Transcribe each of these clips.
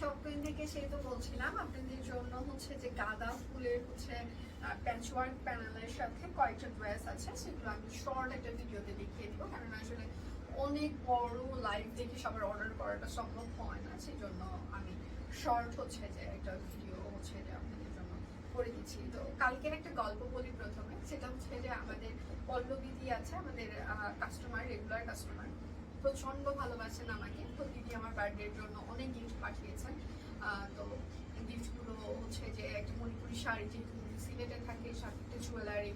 Shopping থেকে সেই তো বলছিলাম, আপনাদের জন্য হচ্ছে যে গাঁদা ফুলের হচ্ছে প্যাচওয়ার্ক প্যানেলের সাথে কয়েকটা ড্রেস আছে, সেগুলো আমি শর্ট একটা ভিডিওতে দেখিয়ে দিব। কারণ আসলে অনেক বড় লাইভ দেখে সবার অর্ডার করাটা সম্ভব হয় না সেই জন্য আমি শর্ট হচ্ছে যে একটা ভিডিও হচ্ছে যে আপনাদের জন্য করে দিচ্ছি। তো কালকের একটা গল্প বলি প্রথমে, সেটা হচ্ছে যে আমাদের পল্লবীদি আছে, আমাদের কাস্টমার রেগুলার কাস্টমার প্রচণ্ড ভালোবাসেন আমাকে। তো দিদি আমার বার্থডের জন্য অনেক গিফট পাঠিয়েছেন। তো গিফটগুলো হচ্ছে যে একটা মণিপুরি শাড়ি যেহেতু সিলেটে থাকে, সাথে একটা জুয়েলারি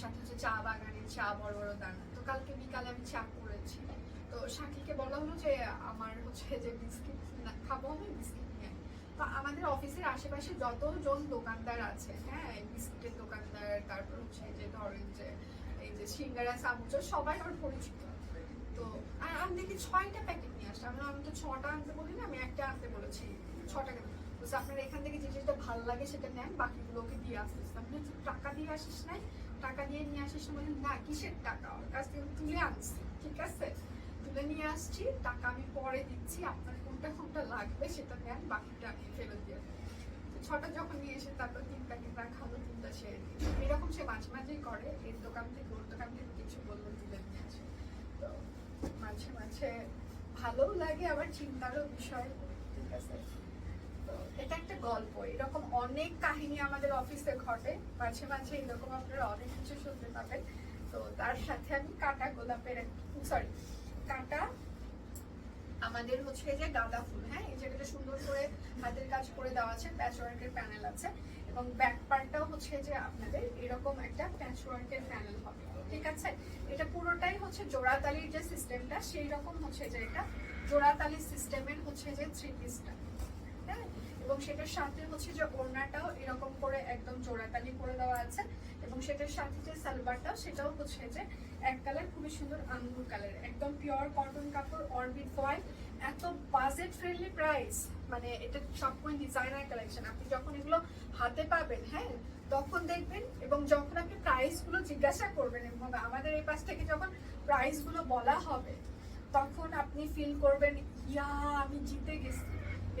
সাথে হচ্ছে চা বাগানের চা, বড় বড় দানা। তো কালকে বিকালে আমি চা করেছি। তো শাকিলকে বলা হলো যে আমার হচ্ছে যে বিস্কিট খাব আমি, বিস্কিট নিয়ে তো আমাদের অফিসের আশেপাশে যতজন দোকানদার আছে হ্যাঁ বিস্কিটের দোকানদার, তারপর হচ্ছে যে ধরেন যে, এই যে সিঙ্গারা সামুচা সবাই আমার পরিচিত। তো আমি দেখি ছয়টা প্যাকেট নিয়ে আসলাম আমি আমি তো ছটা আনতে বলি না আমি একটা আনতে বলেছি। ছটা কেন? বলছে আপনার এখান থেকে যে যেটা ভালো লাগে সেটা নেন বাকিগুলো ওকে দিয়ে আসতেছিলাম আমি বলছি, টাকা দিয়ে আসিস নাই? টাকা দিয়ে নিয়ে আসিস? বললেন না কিসের টাকা? ওর কাছ থেকে তুলে আনছি ঠিক আছে? তুলে নিয়ে আসছি টাকা আমি পরে দিচ্ছি আপনার কোনটা কোনটা লাগবে সেটা নেন বাকিটা আমি ফেরত দিয়ে ছটা যখন নিয়ে এসে তারপর তিন প্যাকেট রাখালো তিনটা সে এরকম সে মাঝে মাঝেই করে এর দোকান থেকে ওর দোকান থেকে কিছু বলল তুলে নিয়ে আসে মাঝে মাঝে ভালোও লাগে, আবার চিন্তারও বিষয়। ঠিক আছে? তো এটা একটা গল্প। এরকম অনেক কাহিনী আমাদের অফিসে ঘটে। মাঝে মাঝে এরকম আপনারা অনেক কিছু শুনতে পাবেন। তো তার সাথে আমি কাটা গোলাপের সরি কাটা আমাদের হচ্ছে যে গাঁদা ফুল হ্যাঁ? এই জায়গাটা সুন্দর করে হাতের কাজ করে দেওয়া আছে প্যাচওয়ার্কের প্যানেল আছে। এবং ব্যাক পার্টটাও হচ্ছে যে আপনাদের এরকম একটা প্যাচওয়ার্কের প্যানেল হবে, ঠিক আছে? এটা পুরোটাই হচ্ছে জোড়াতালির যে সিস্টেমটা সেই রকম হচ্ছে যে এটা জোড়াতালি সিস্টেমের হচ্ছে যে থ্রি পিসটা হ্যাঁ? এবং সেটার সাথে হচ্ছে যে ওড়নাটাও এরকম করে একদম জোড়াতালি করে দেওয়া আছে এবং সেটার সাথে যে সালোয়ারটাও, সেটাও হচ্ছে যে এক কালার খুবই সুন্দর আঙ্গুর কালার একদম পিওর কটন কাপড় অরবিট ফয়েল এত বাজেট ফ্রেন্ডলি প্রাইস মানে এটা সবসময় ডিজাইনার কালেকশন আপনি যখন এগুলো হাতে পাবেন হ্যাঁ তখন দেখবেন এবং যখন আপনি প্রাইসগুলো জিজ্ঞাসা করবেন এবং আমাদের এই পাশ থেকে যখন প্রাইসগুলো বলা হবে, তখন আপনি ফিল করবেন, ইয়া, আমি জিতে গেছি।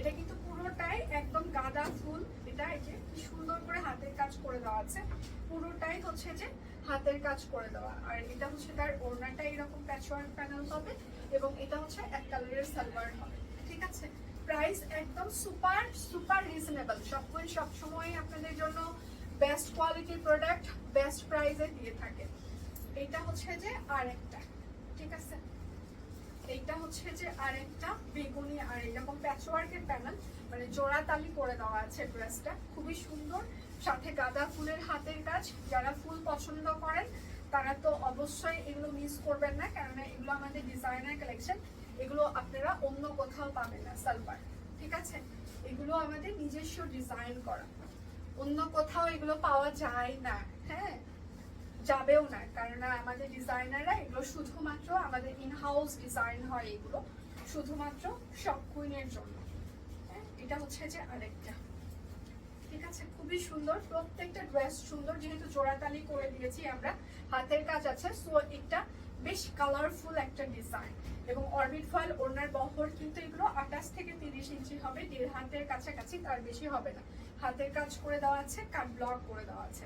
এটা কিন্তু পুরোটাই একদম গাঁদা ফুল। এটা এই যে কি সুন্দর করে হাতের কাজ করে দেওয়া আছে। পুরোটাই হচ্ছে যে হাতের কাজ করে দেওয়া। আর এটা হচ্ছে তার ওড়নাটা এরকম প্যাচওয়ার্ক প্যানেল হবে এবং এটা হচ্ছে এক কালারের সালোয়ার হবে। ঠিক আছে? প্রাইস একদম সুপার সুপার রিজনেবল সবসময় সবসময় আপনাদের জন্য বেস্ট কোয়ালিটির প্রোডাক্ট বেস্ট প্রাইসে দিয়ে থাকে। এটা হচ্ছে যে আরেকটা। ঠিক আছে? এইটা হচ্ছে যে আরেকটা বেগুনি আর এরকম প্যাচওয়ার্কের প্যানেল মানে জোড়া তালি করে দেওয়া আছে ড্রেসটা খুবই সুন্দর। সাথে গাঁদা ফুলের হাতের কাজ। যারা ফুল পছন্দ করেন, তারা তো অবশ্যই এগুলো মিস করবেন না, কেননা এগুলো আমাদের ডিজাইনার কালেকশন এগুলো আপনারা অন্য কোথাও পাবেন না সালবার ঠিক আছে? এগুলো আমাদের নিজস্ব ডিজাইন করা। অন্য কোথাও এগুলো পাওয়া যায় না। হ্যাঁ? যাবেও না কারণ আমাদের ডিজাইনাররা এগুলো শুধুমাত্র আমাদের ইন হাউস ডিজাইন হয় এগুলো শুধুমাত্র সব কুইনের জন্য। হ্যাঁ, এটা হচ্ছে যে আরেকটা। ঠিক আছে? খুবই সুন্দর প্রত্যেকটা ড্রেস সুন্দর যেহেতু জোড়াতালি করে দিয়েছি আমরা হাতের কাজ আছে সো এটা বেশ কালারফুল একটা ডিজাইন এবং অরবিট ফয়েল ওনার বহর কিন্তু এগুলো আঠাশ থেকে তিরিশ ইঞ্চি হবে দেড় হাতের কাছাকাছি তার বেশি হবে না। হাতের কাজ করে দেওয়া আছে কাট ব্লক করে দেওয়া আছে।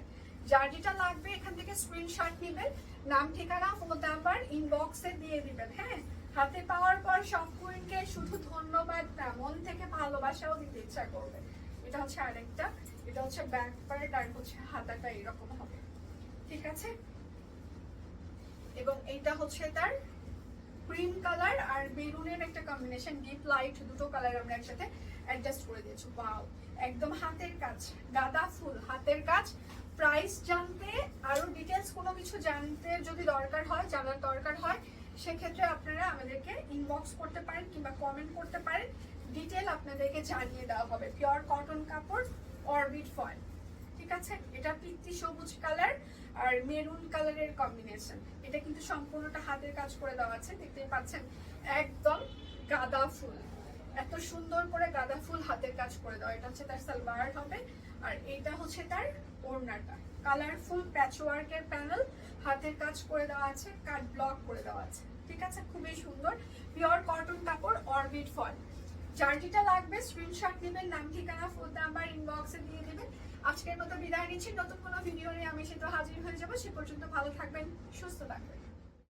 যার যেটা লাগবে, এখান থেকে স্ক্রিনশট নেবেন, নাম, ঠিকানা ফোন নাম্বার ইনবক্সে দিয়ে দিবেন হ্যাঁ? হাতে পাওয়ার পর সব কুইনকে শুধু ধন্যবাদ না মন থেকে ভালোবাসাও দিতে ইচ্ছা করবে। এটা হচ্ছে আরেকটা, এটা হচ্ছে ব্যাক পার্ট আর হচ্ছে হাতাটা এরকম হবে। ঠিক আছে? এবং এইটা হচ্ছে তার ক্রিম কালার আর বেরুনের একটা কম্বিনেশন ডিপ লাইট দুটো কালার আমরা একসাথে অ্যাডজাস্ট করে দিয়েছি। ওয়াও একদম হাতের কাজ, গাঁদা ফুল, হাতের কাজ। প্রাইস জানতে আরও ডিটেলস কোনো কিছু জানতে যদি দরকার হয়, জানার দরকার হয়, সেক্ষেত্রে আপনারা আমাদেরকে ইনবক্স করতে পারেন কিংবা কমেন্ট করতে পারেন। ডিটেল আপনাদেরকে জানিয়ে দেওয়া হবে। পিওর কটন কাপড় অরবিট ফয়েল ঠিক আছে? এটা পিত্তি সবুজ কালার আর মেরুন কালারের কম্বিনেশন এটা কিন্তু সম্পূর্ণটা হাতের কাজ করে দেওয়া আছে। দেখতেই পাচ্ছেন, একদম গাঁদা ফুল। এত সুন্দর করে গাঁদা ফুল হাতের কাজ করে দেওয়া। এটা হচ্ছে তার সালভার হবে। আর এটা হচ্ছে তার ওড়নাটা। কালারফুল প্যাচওয়ার্কের প্যানেল হাতের কাজ করে দেওয়া আছে কাট ব্লক করে দেওয়া আছে। ঠিক আছে? খুবই সুন্দর। পিওর কটন কাপড় অরবিট ফল যার লাগবে স্ক্রিনশট নেবেন, নাম, ঠিকানা ফোন নাম্বার ইনবক্সে দিয়ে দেবেন। আজকের মতো বিদায় নিচ্ছি। নতুন কোনো ভিডিও নিয়ে আমি সেটা হাজির হয়ে যাব। সে পর্যন্ত ভালো থাকবেন, সুস্থ থাকবেন।